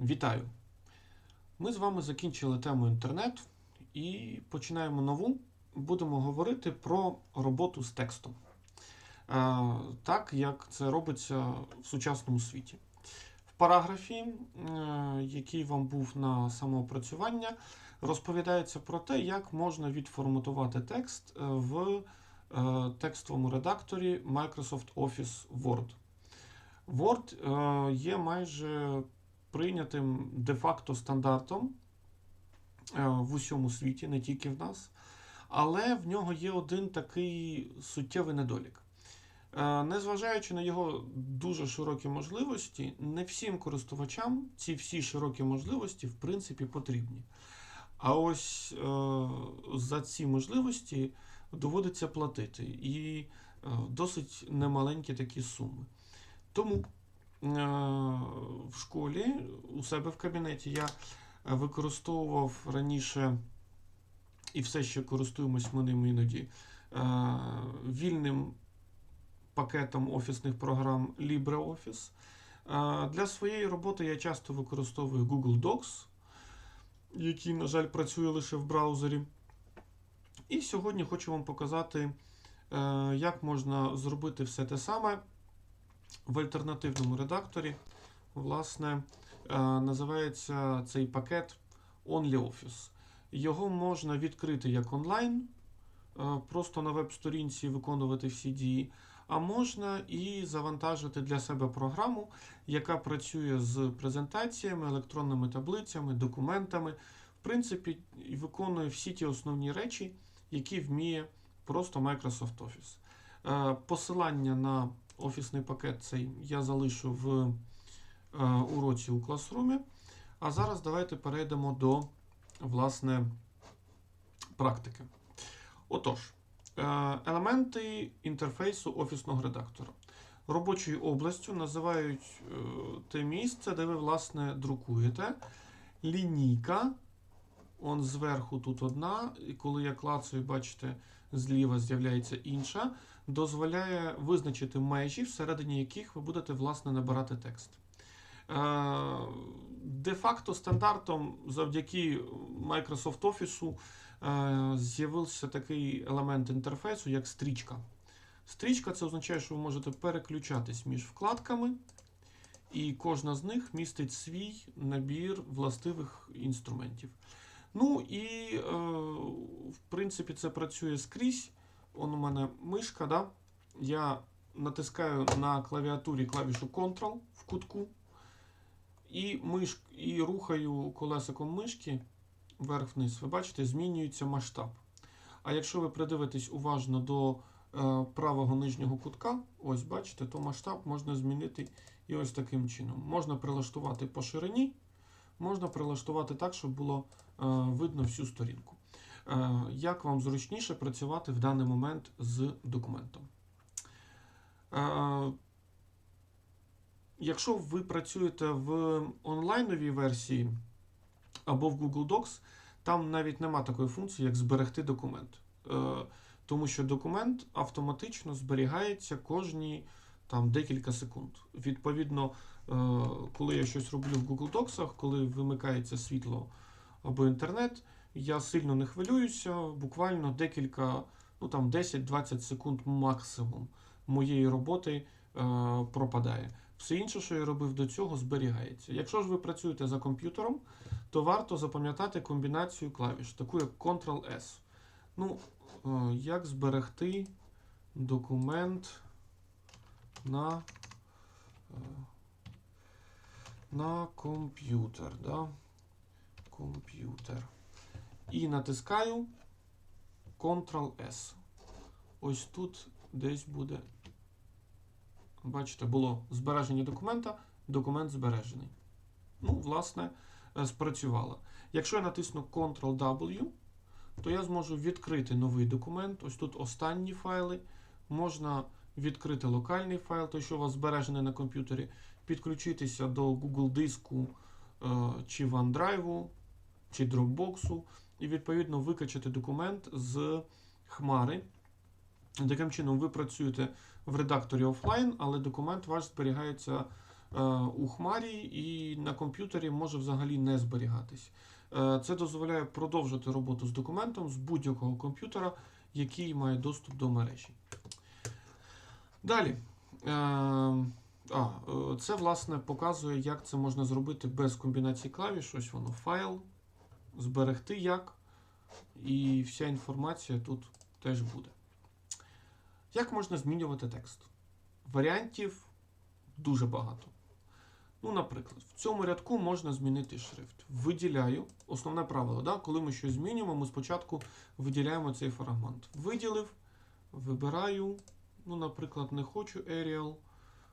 Вітаю! Ми з вами закінчили тему інтернет і починаємо нову. Будемо говорити про роботу з текстом. Е, Так, як це робиться в сучасному світі. В параграфі, е, який вам був на самоопрацювання, розповідається про те, як можна відформатувати текст е, в текстовому редакторі Microsoft Office Word. Word є майже прийнятим де-факто стандартом е, в усьому світі, не тільки в нас. Але в нього є один такий суттєвий недолік. Е, Незважаючи на його дуже широкі можливості, не всім користувачам ці всі широкі можливості в принципі потрібні. А ось е, за ці можливості доводиться платити і досить немаленькі такі суми. Тому в школі у себе в кабінеті я використовував раніше і все ще користуємось ми ним іноді е, вільним пакетом офісних програм LibreOffice. Е, Для своєї роботи я часто використовую Google Docs, який, на жаль, працює лише в браузері. І сьогодні хочу вам показати, е, як можна зробити все те саме в альтернативному редакторі. Власне, е, називається цей пакет OnlyOffice. Його можна відкрити як онлайн, е, просто на веб-сторінці виконувати всі дії. А можна і завантажити для себе програму, яка працює з презентаціями, електронними таблицями, документами. В принципі, виконує всі ті основні речі, які вміє просто Microsoft Office. Е, Посилання на офісний пакет цей я залишу в е, уроці у класрумі. А зараз давайте перейдемо до власне практики. Отож, е, елементи інтерфейсу офісного редактора. Робочою областю називають е, те місце, де ви, власне, друкуєте. Лінійка. Он зверху тут одна, і коли я клацаю, бачите, зліва з'являється інша, дозволяє визначити межі, всередині яких ви будете власне набирати текст. Е, Де-факто стандартом завдяки Microsoft Office е, з'явився такий елемент інтерфейсу, як стрічка. Стрічка це означає, що ви можете переключатись між вкладками, і кожна з них містить свій набір властивих інструментів. Ну і, е, в принципі, це працює скрізь. Он у мене мишка, да? я натискаю на клавіатурі клавішу Ctrl в кутку. І, миш, і рухаю колесиком мишки вверх-вниз, ви бачите, змінюється масштаб. А якщо ви придивитесь уважно до е, правого нижнього кутка, ось бачите, то масштаб можна змінити і ось таким чином. Можна прилаштувати по ширині, можна прилаштувати так, щоб було е, видно всю сторінку. Е, як вам зручніше працювати в даний момент з документом? Е, Якщо ви працюєте в онлайновій версії або в Google Docs, там навіть нема такої функції, як зберегти документ. Е, Тому що документ автоматично зберігається кожні там, декілька секунд. Відповідно, коли я щось роблю в Google Docs, коли вимикається світло або інтернет, я сильно не хвилююся, буквально декілька, ну там 10-20 секунд максимум моєї роботи е, пропадає. Все інше, що я робив до цього, зберігається. Якщо ж ви працюєте за комп'ютером, то варто запам'ятати комбінацію клавіш, таку як Ctrl-S. Ну, е, як зберегти документ на, е, на комп'ютер. Да? Комп'ютер. І натискаю Ctrl-S. Ось тут десь буде Бачите, було збереження документа, документ збережений. Ну, власне, е, спрацювало. Якщо я натисну Ctrl-W, то я зможу відкрити новий документ. Ось тут останні файли. Можна відкрити локальний файл, той, що у вас збережений на комп'ютері, підключитися до Google диску е, чи OneDrive, чи Dropbox, і відповідно викачати документ з хмари. Таким чином, ви працюєте в редакторі офлайн, але документ ваш зберігається е, у хмарі і на комп'ютері може взагалі не зберігатись. Е, Це дозволяє продовжити роботу з документом з будь-якого комп'ютера, який має доступ до мережі. Далі. Е, А, це власне показує, як це можна зробити без комбінації клавіш. Ось воно файл, зберегти як. І вся інформація тут теж буде. Як можна змінювати текст? Варіантів дуже багато. Ну, наприклад, в цьому рядку можна змінити шрифт. Виділяю. Основне правило, да? коли ми щось змінюємо, ми спочатку виділяємо цей фрагмент. Виділив, вибираю. Ну, наприклад, не хочу Arial.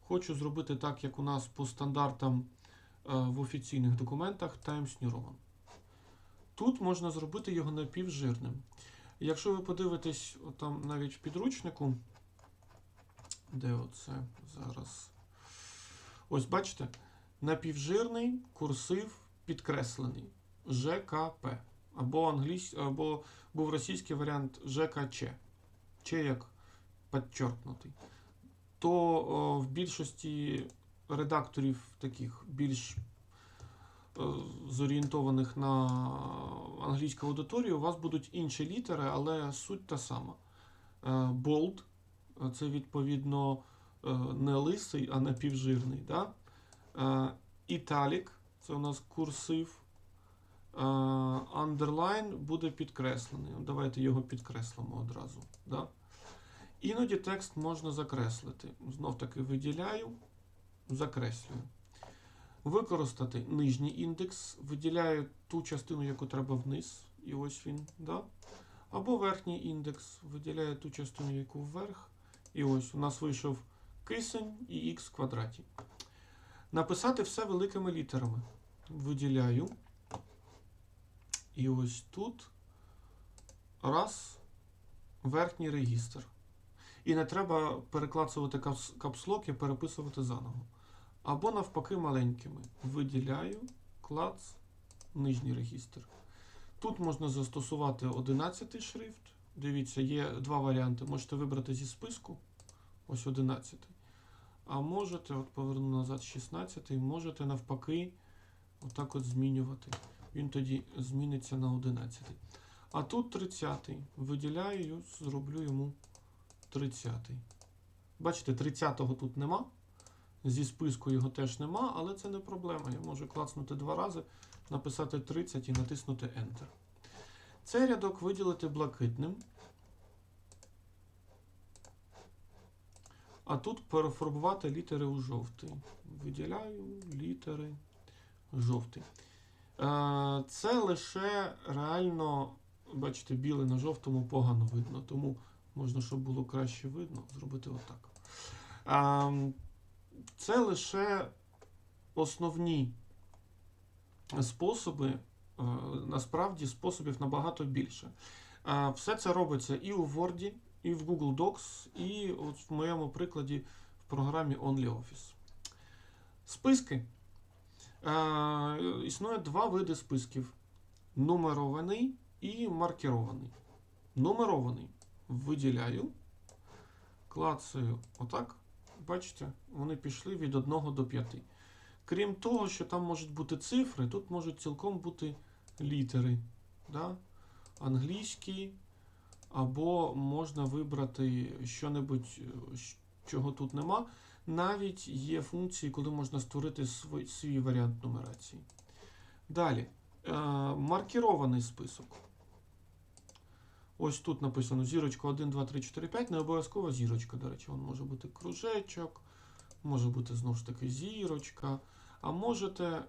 Хочу зробити так, як у нас по стандартам е, в офіційних документах Times New Roman. Тут можна зробити його напівжирним. Якщо ви подивитесь там навіть в підручнику, де оце зараз. Ось бачите, напівжирний курсив підкреслений ЖКП. Або англійсь... або був російський варіант ЖКЧ. Ч як підчеркнутий. То о, в більшості редакторів таких більш зорієнтованих на англійську аудиторію, у вас будуть інші літери, але суть та сама. Е, Bold е, це відповідно е, не лисий, а напівжирний. Да? Е, Italic це у нас курсив. Е, Underline буде підкреслений. Давайте його підкреслимо одразу. Да? Іноді текст можна закреслити. Знов таки виділяю, закреслюю. Використати нижній індекс, виділяю ту частину, яку треба вниз, і ось він. Да? Або верхній індекс, виділяю ту частину, яку вверх. І ось у нас вийшов кисень і х в квадраті. Написати все великими літерами. Виділяю. І ось тут раз верхній регістр. І не треба переклацувати капслок і переписувати заново. Або навпаки маленькими. Виділяю, клац, нижній регістр. Тут можна застосувати 11 шрифт. Дивіться, є два варіанти. Можете вибрати зі списку. Ось 11. А можете, от поверну назад 16, можете навпаки отак от змінювати. Він тоді зміниться на 11. А тут 30. Виділяю, зроблю йому 30. Бачите, 30-го тут нема. Зі списку його теж нема, але це не проблема. Я можу клацнути два рази, написати 30 і натиснути Enter. Цей рядок виділити блакитним. А тут перефарбувати літери у жовтий. Виділяю літери жовтий. Е, Це лише реально, бачите, біле на жовтому погано видно, тому можна, щоб було краще видно, зробити отак. Це лише основні способи. Е, Насправді способів набагато більше. Все це робиться і у Word, і в Google Docs, і от в моєму прикладі в програмі OnlyOffice. Списки. Існує два види списків: нумерований і маркерований. Нумерований виділяю, клацаю отак. Бачите, вони пішли від 1 до 5. Крім того, що там можуть бути цифри, тут можуть цілком бути літери. Да? Англійські, або можна вибрати що-небудь, е, чого тут нема. Навіть є функції, коли можна створити свій, свій варіант нумерації. Далі. Е, маркерований список. Ось тут написано зірочка 1, 2, 3, 4, 5. Не обов'язково зірочка, до речі, він може бути кружечок, може бути знову ж таки зірочка. А можете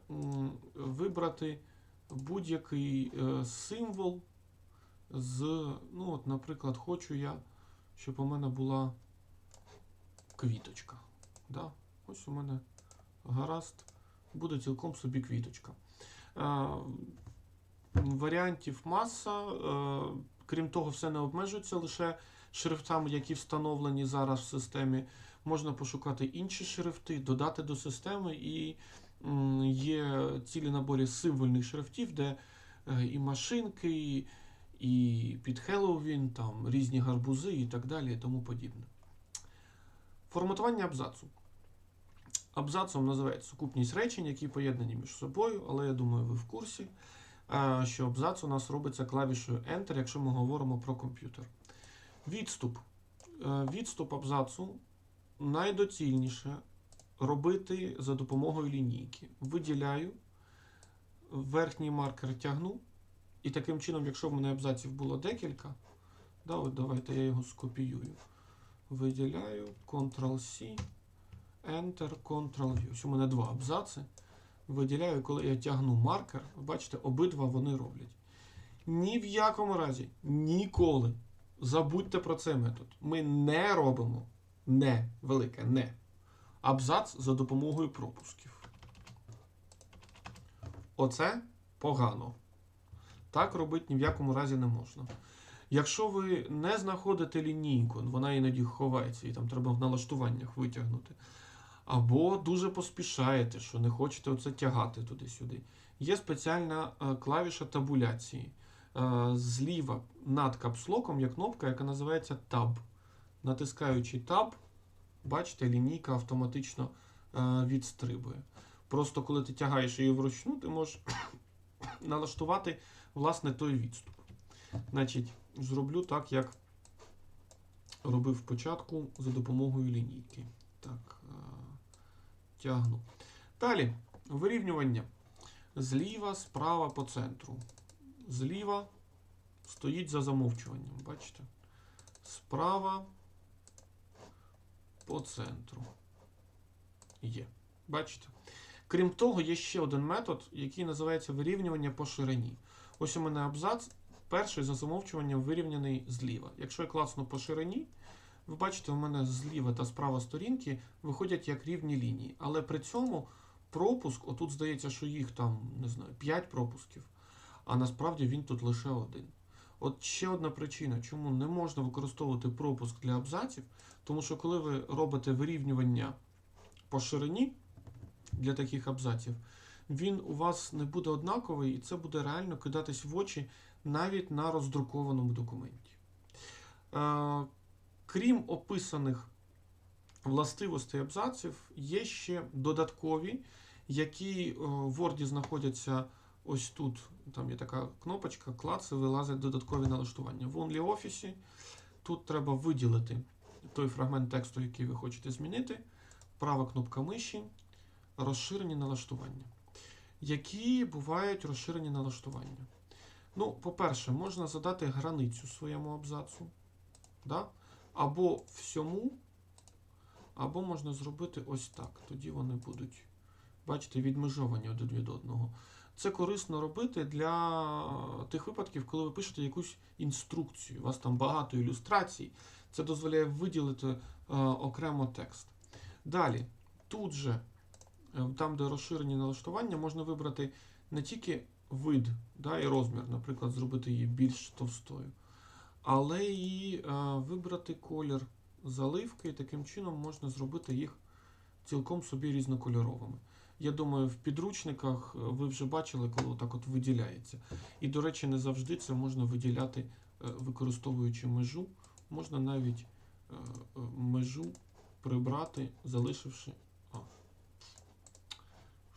вибрати будь-який е, символ з, ну, от, наприклад, хочу я, щоб у мене була квіточка. Да? Ось у мене гаразд, буде цілком собі квіточка. Е, варіантів маса. Крім того, все не обмежується лише шрифтами, які встановлені зараз в системі. Можна пошукати інші шрифти, додати до системи, і є цілі наборі символьних шрифтів, де е, і машинки, і, під Хеллоуін, там різні гарбузи і так далі, і тому подібне. Форматування абзацу. Абзацом називається сукупність речень, які поєднані між собою, але я думаю, ви в курсі, що абзац у нас робиться клавішою Enter, якщо ми говоримо про комп'ютер. Відступ. Е, Відступ абзацу найдоцільніше робити за допомогою лінійки. Виділяю, верхній маркер тягну, і таким чином, якщо в мене абзаців було декілька, да, от давайте я його скопіюю. Виділяю, Ctrl-C, Enter, Ctrl-V. Ось у мене два абзаци. Виділяю, коли я тягну маркер, бачите, обидва вони роблять. Ні в якому разі, ніколи. Забудьте про цей метод. Ми не робимо не, велике не. Абзац за допомогою пропусків. Оце погано. Так робити ні в якому разі не можна. Якщо ви не знаходите лінійку, вона іноді ховається, і там треба в налаштуваннях витягнути. Або дуже поспішаєте, що не хочете оце тягати туди-сюди. Є спеціальна е, клавіша табуляції. Е, зліва над капслоком є кнопка, яка називається Tab. Натискаючи Tab, бачите, лінійка автоматично е, відстрибує. Просто коли ти тягаєш її вручну, ти можеш налаштувати власне той відступ. Значить, зроблю так, як робив спочатку за допомогою лінійки. Так, тягну. Далі, вирівнювання. Зліва, справа по центру. Зліва стоїть за замовчуванням, бачите? Справа по центру. Є. Бачите? Крім того, є ще один метод, який називається вирівнювання по ширині. Ось у мене абзац, перший за замовчуванням вирівняний зліва. Якщо я клацну по ширині, ви бачите, у мене зліва та справа сторінки виходять як рівні лінії. Але при цьому пропуск, отут здається, що їх там, не знаю, 5 пропусків, а насправді він тут лише один. От ще одна причина, чому не можна використовувати пропуск для абзаців, тому що коли ви робите вирівнювання по ширині для таких абзаців, він у вас не буде однаковий, і це буде реально кидатись в очі навіть на роздрукованому документі. Крім описаних властивостей абзаців, є ще додаткові, які е, в Word знаходяться ось тут. Там є така кнопочка, клац, і вилазять додаткові налаштування. В OnlyOffice тут треба виділити той фрагмент тексту, який ви хочете змінити. Права кнопка миші, розширені налаштування. Які бувають розширені налаштування? Ну, по-перше, можна задати границю своєму абзацу. Да? Або всьому, або можна зробити ось так. Тоді вони будуть, бачите, відмежовані один від одного. Це корисно робити для тих випадків, коли ви пишете якусь інструкцію. У вас там багато ілюстрацій. Це дозволяє виділити е, окремо текст. Далі, тут же, е, там, де розширені налаштування, можна вибрати не тільки вид да, і розмір, наприклад, зробити її більш товстою, але і е, вибрати колір заливки, і таким чином можна зробити їх цілком собі різнокольоровими. Я думаю, в підручниках е, ви вже бачили, коли так от виділяється. І, до речі, не завжди це можна виділяти, е, використовуючи межу. Можна навіть межу прибрати, залишивши. А,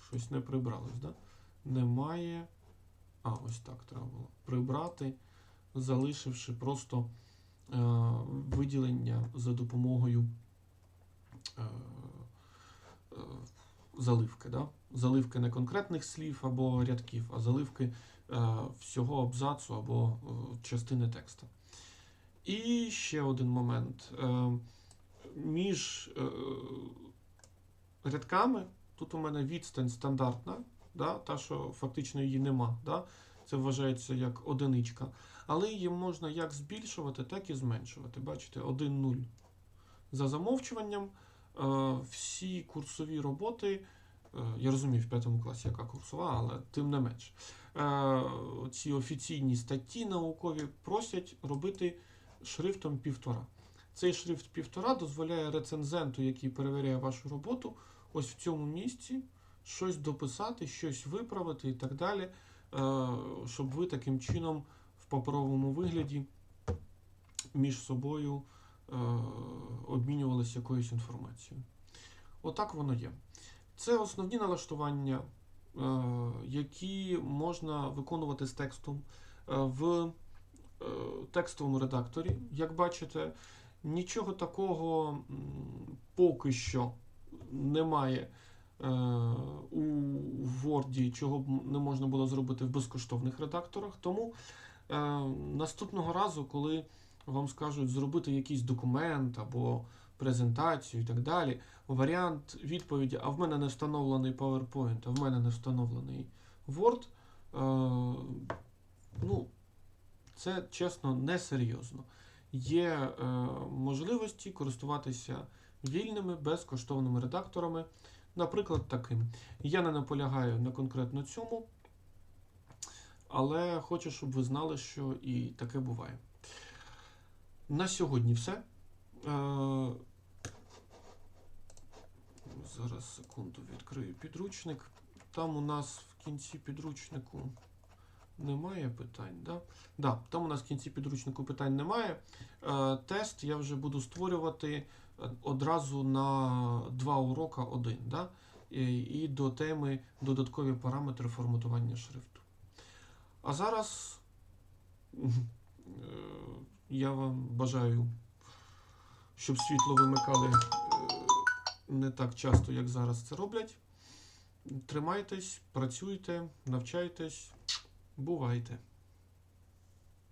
щось не прибралось, да? Немає. А, ось так треба було. Прибрати, залишивши просто е, виділення за допомогою е, е, заливки. Да? Заливки не конкретних слів або рядків, а заливки всього абзацу або частини текста. І ще один момент. Між рядками тут у мене відстань стандартна, да? та, що фактично її нема. Да? Це вважається як одиничка. Але її можна як збільшувати, так і зменшувати. Бачите, 1-0. За замовчуванням е, всі курсові роботи. е, Я розумію, в п'ятому класі яка курсова, але тим не менш. Е, Ці офіційні статті наукові просять робити шрифтом півтора. Цей шрифт півтора дозволяє рецензенту, який перевіряє вашу роботу, ось в цьому місці щось дописати, щось виправити і так далі, щоб ви таким чином в паперовому вигляді між собою е, обмінювалися якоюсь інформацією. Отак воно є. Це основні налаштування, е, які можна виконувати з текстом е, в е, текстовому редакторі. Як бачите, нічого такого поки що немає е, у Word, чого б не можна було зробити в безкоштовних редакторах. Тому наступного разу, коли вам скажуть зробити якийсь документ або презентацію і так далі, варіант відповіді, а в мене не встановлений PowerPoint, а в мене не встановлений Word, е, ну, це чесно несерйозно. Є е, можливості користуватися вільними безкоштовними редакторами, наприклад, таким. Я не наполягаю на конкретно цьому, але хочу, щоб ви знали, що і таке буває. На сьогодні все. Е, Зараз секунду відкрию підручник. Там у нас в кінці підручнику немає питань. Да? Да, там у нас в кінці підручнику питань немає. Е, тест я вже буду створювати е, одразу на два урока один. Да? І, до теми додаткові параметри форматування шрифту. А зараз е, я вам бажаю, щоб світло вимикали е, не так часто, як зараз це роблять. Тримайтесь, працюйте, навчайтесь, бувайте.